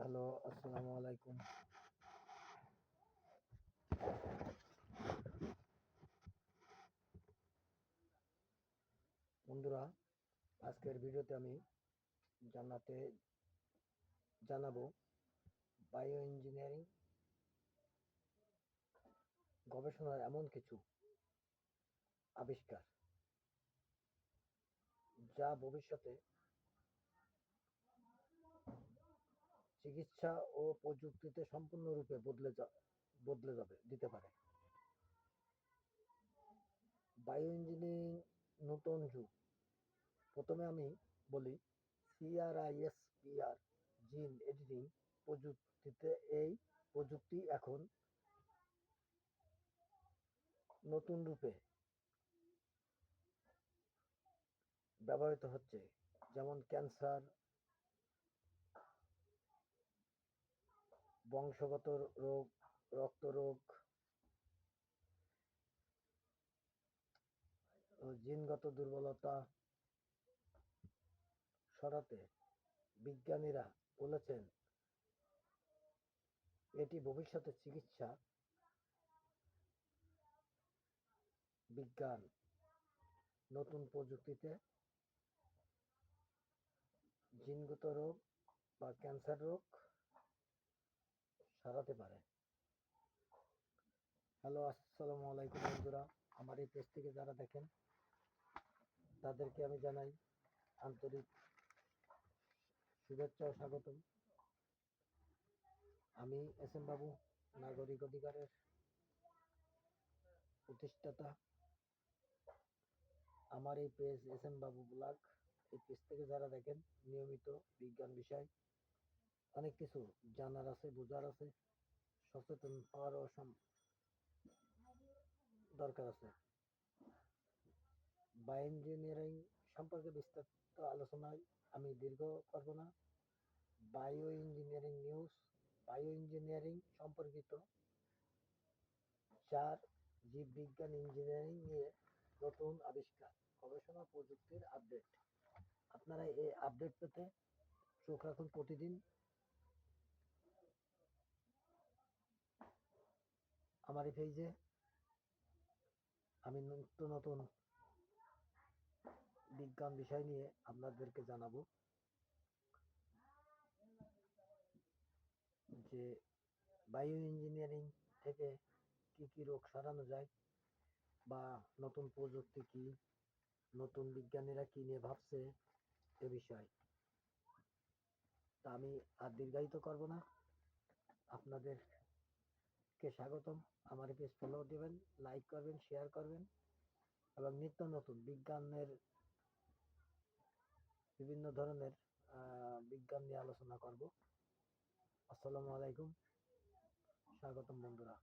Hello, আসসালামু আলাইকুম। বন্ধুরা, আজকের ভিডিওতে আমি জানাতে জানাব বায়ো ইঞ্জিনিয়ারিং গবেষণার এমন কিছু আবিষ্কার যা ভবিষ্যতে চিকিৎসা ও প্রযুক্তিতে সম্পূর্ণরূপে বদলে বদলে যাবে, দিতে পারে। বায়ো ইঞ্জিনিয়ারিং নতুন যুগ। প্রথমে আমি বলি সিআরআইএসপিআর, জিন এডিটিং প্রযুক্তিতে, এই প্রযুক্তি এখন নতুন রূপে ব্যবহৃত হচ্ছে। যেমন ক্যান্সার বংশগত রোগ, রক্তরোগ জিনগত দুর্বলতা সরাতে বিজ্ঞানীরা বলেছেন, এটি ভবিষ্যতে চিকিৎসা, বিজ্ঞান, নতুন প্রযুক্তিতে জিনগত রোগ বা ক্যান্সার রোগ সারাতে পারে। হ্যালো আসসালামু আলাইকুম বন্ধুরা। আমার এই পেজ থেকে যারা দেখেন, তাদেরকে আমি জানাই আন্তরিক শুভেচ্ছা ও স্বাগতম। আমি এস এম বাবু, নাগরিক অধিকারের প্রতিষ্ঠাতা। আমার এই page S M Babu blog, এই পেজ থেকে যারা দেখেন, নিয়মিত বিজ্ঞান বিষয় অনেক কিছু জানার আছে, বোঝার আছে, সচেতন হওয়ারও দরকার আছে। বায়ো ইঞ্জিনিয়ারিং সম্পর্কে বিস্তারিত আলোচনায় আমি দীর্ঘ করব না। Bio engineering news bio engineering সম্পর্কিত চার জীববিজ্ঞান ইঞ্জিনিয়ারিং নিয়ে নতুন আবিষ্কার, গবেষণা প্রযুক্তির আপডেট। আপনারা এই আপডেট পেতে চোখ রাখুন প্রতিদিন। আমার এই পেজে আমি নিত্য নতুন বিজ্ঞান বিষয় নিয়ে আপনাদেরকে জানাব যে বায়ো ইঞ্জিনিয়ারিং থেকে কি কি রোগ সারানো যায় বা নতুন প্রযুক্তি কি, নতুন বিজ্ঞানীরা কি নিয়ে ভাবছে এ বিষয়। তা আমি আর দীর্ঘায়িত করব না। আপনাদেরকে স্বাগতম? আমার পেজ ফলো দেবেন লাইক করবেন শেয়ার করবেন এবং নিত্য নতুন বিজ্ঞানের বিভিন্ন ধরনের বিজ্ঞান নিয়ে আলোচনা করব। আসসালামু আলাইকুম। স্বাগতম বন্ধুরা।